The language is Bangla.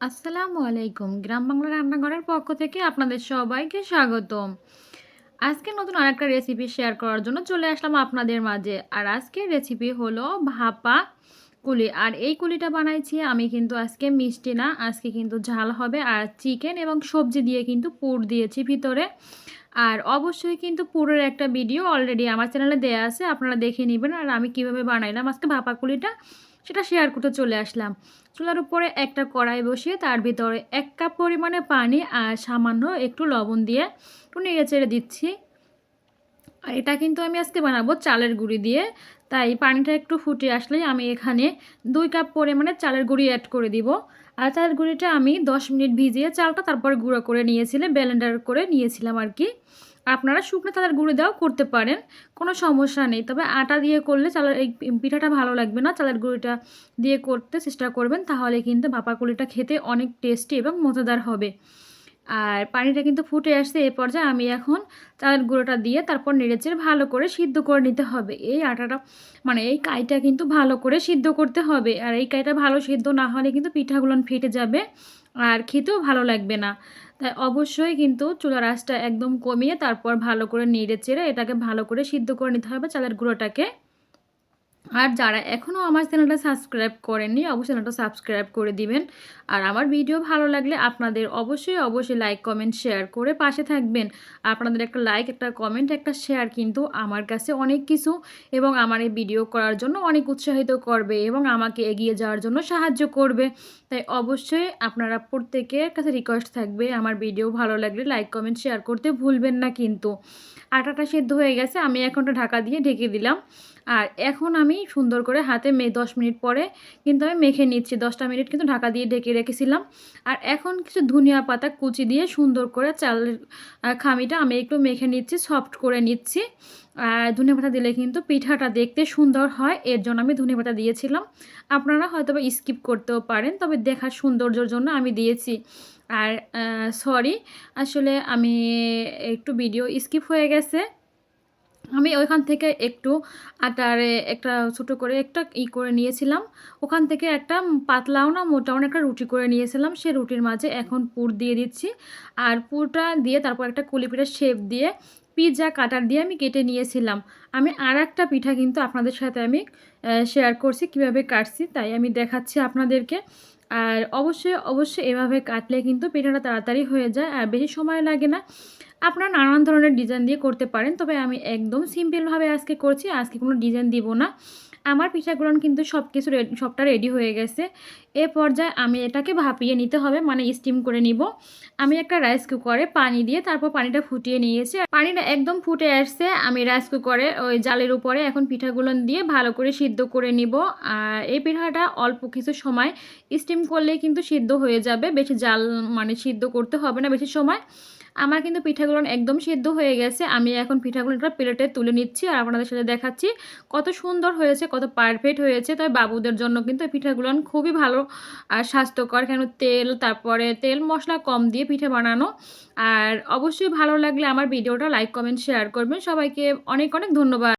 আসসালামু আলাইকুম। গ্রাম বাংলা রান্নাঘরের পক্ষ থেকে আপনাদের সবাইকে স্বাগতম। আজকে নতুন আরেকটা রেসিপি শেয়ার করার জন্য চলে আসলাম আপনাদের মাঝে। আর আজকের রেসিপি হলো ভাপা কুলি। আর এই কুলিটা বানাইছি আমি কিন্তু আজকে মিষ্টি না, আজকে কিন্তু ঝাল হবে। আর চিকেন এবং সবজি দিয়ে কিন্তু পুর দিয়েছি ভিতরে। আর অবশ্যই কিন্তু পুরের একটা ভিডিও অলরেডি আমার চ্যানেলে দেয়া আছে, আপনারা দেখে নেবেন। আর আমি কীভাবে বানাইলাম আজকে ভাপা কুলিটা, সেটা শেয়ার করতে চলে আসলাম। চুলার উপরে একটা কড়াই বসিয়ে তার ভিতরে এক কাপ পরিমাণে পানি আর সামান্য একটু লবণ দিয়ে একটু নেড়ে চেড়ে দিচ্ছি। আর এটা কিন্তু আমি আজকে বানাবো চালের গুঁড়ি দিয়ে। তাই পানিটা একটু ফুটে আসলেই আমি এখানে দুই কাপ পরিমাণে চালের গুঁড়ি অ্যাড করে দিব। আর চালের গুঁড়িটা আমি দশ মিনিট ভিজিয়ে চালটা তারপর গুঁড়ো করে নিয়েছিলাম ব্যালেন্ডার করে নিয়েছিলাম আর কি। আপনারা শুকনো চালের গুঁড়ি দেওয়াও করতে পারেন, কোনো সমস্যা নেই। তবে আটা দিয়ে করলে চালের এই পিঠাটা ভালো লাগবে না। চালের গুঁড়িটা দিয়ে করতে চেষ্টা করবেন, তাহলে কিন্তু ভাপা কুলিটা খেতে অনেক টেস্টি এবং মজাদার হবে। আর পানিটা কিন্তু ফুটে আসছে এ পর্যায়ে আমি এখন চালের গুঁড়োটা দিয়ে তারপর নেড়েচেড়ে ভালো করে সিদ্ধ করে নিতে হবে। এই আটাটা মানে এই কাইটা কিন্তু ভালো করে সিদ্ধ করতে হবে। আর এই কাইটা ভালো সিদ্ধ না হলে কিন্তু পিঠাগুলো ফেটে যাবে আর খেতেও ভালো লাগবে না। তাই অবশ্যই কিন্তু চুলার আঁচটা একদম কমিয়ে তারপর ভালো করে নেড়ে চেড়ে এটাকে ভালো করে সিদ্ধ করে নিতে হবে চালের গুঁড়োটাকে। আর যারা এখনও আমার চ্যানেলটা সাবস্ক্রাইব করেননি, অবশ্যই চ্যানেলটা সাবস্ক্রাইব করে দিবেন। আর আমার ভিডিও ভালো লাগলে আপনাদের অবশ্যই অবশ্যই লাইক, কমেন্ট, শেয়ার করে পাশে থাকবেন। আপনাদের একটা লাইক, একটা কমেন্ট, একটা শেয়ার কিন্তু আমার কাছে অনেক কিছু এবং আমার এই ভিডিও করার জন্য অনেক উৎসাহিত করবে এবং আমাকে এগিয়ে যাওয়ার জন্য সাহায্য করবে। তাই অবশ্যই আপনারা প্রত্যেকের কাছে রিকোয়েস্ট থাকবে, আমার ভিডিও ভালো লাগলে লাইক, কমেন্ট, শেয়ার করতে ভুলবেন না কিন্তু। আটাটা সেদ্ধ হয়ে গেছে, আমি এখনটা ঢাকা দিয়ে ঢেকে দিলাম। আর এখন আমি সুন্দর করে হাতে মে দশ মিনিট পরে কিন্তু আমি মেখে নিচ্ছি। দশটা মিনিট কিন্তু ঢাকা দিয়ে ঢেকে রেখেছিলাম। আর এখন কিছু ধনিয়া পাতা কুচি দিয়ে সুন্দর করে চালের খামিটা আমি একটু মেখে নিচ্ছি, সফট করে নিচ্ছি। আর ধনে পাতা দিলে কিন্তু পিঠাটা দেখতে সুন্দর হয়, এর জন্য আমি ধনে পাতা দিয়েছিলাম। আপনারা হয়তো বা স্কিপ করতেও পারেন, তবে দেখার সৌন্দর্যর জন্য আমি দিয়েছি। আর সরি আসলে আমি একটু ভিডিও স্কিপ হয়ে গেছে। আমি ওইখান থেকে একটু আটারে একটা ছোটো করে একটা ই করে নিয়েছিলাম। ওখান থেকে একটা পাতলাও না মোটাও একটা রুটি করে নিয়েছিলাম। সে রুটির মাঝে এখন পুর দিয়ে দিচ্ছি। আর পুরটা দিয়ে তারপর একটা কুলিপিঠার শেপ দিয়ে পিৎজা কাটার দিয়ে আমি কেটে নিয়েছিলাম। আমি আর একটা পিঠা কিন্তু আপনাদের সাথে আমি শেয়ার করছি, কীভাবে কাটছি তাই আমি দেখাচ্ছি আপনাদেরকে। আর অবশ্যই অবশ্যই এভাবে কাটলে কিন্তু পিঠাটা তাড়াতাড়ি হয়ে যায় আর বেশি সময় লাগে না। আপনারা নানান ধরনের ডিজাইন দিয়ে করতে পারেন, তবে আমি একদম সিম্পলভাবে আজকে করছি, আজকে কোনো ডিজাইন দিব না। আমার পিঠাগুলো কিন্তু সব কিছু সবটা রেডি হয়ে গেছে। এ পর্যায়ে আমি এটাকে ভাপিয়ে নিতে হবে মানে স্টিম করে নিব। আমি একটা রাইস কুকারে পানি দিয়ে তারপর পানিটা ফুটিয়ে নিয়েছি। পানিটা একদম ফুটে আসছে, আমি রাইস কুকারে ওই জালের উপরে এখন পিঠাগুলো দিয়ে ভালো করে সিদ্ধ করে নিব। আর এই পিঠাটা অল্প কিছু সময় স্টিম করলে কিন্তু সিদ্ধ হয়ে যাবে, বেশি জাল মানে সিদ্ধ করতে হবে না, বেশি সময়। আমার কিন্তু পিঠাগুলো একদম সেদ্ধ হয়ে গেছে। আমি এখন পিঠাগুলো একটা প্লেটে তুলে নিচ্ছি আর আপনাদের সাথে দেখাচ্ছি কত সুন্দর হয়েছে, কত পারফেক্ট হয়েছে। তবে বাবুদের জন্য কিন্তু পিঠাগুলো খুবই ভালো আর স্বাস্থ্যকর। কেন তেল, তারপরে তেল মশলা কম দিয়ে পিঠে বানানো। আর অবশ্যই ভালো লাগলে আমার ভিডিওটা লাইক কমেন্ট শেয়ার করবেন। সবাইকে অনেক অনেক ধন্যবাদ।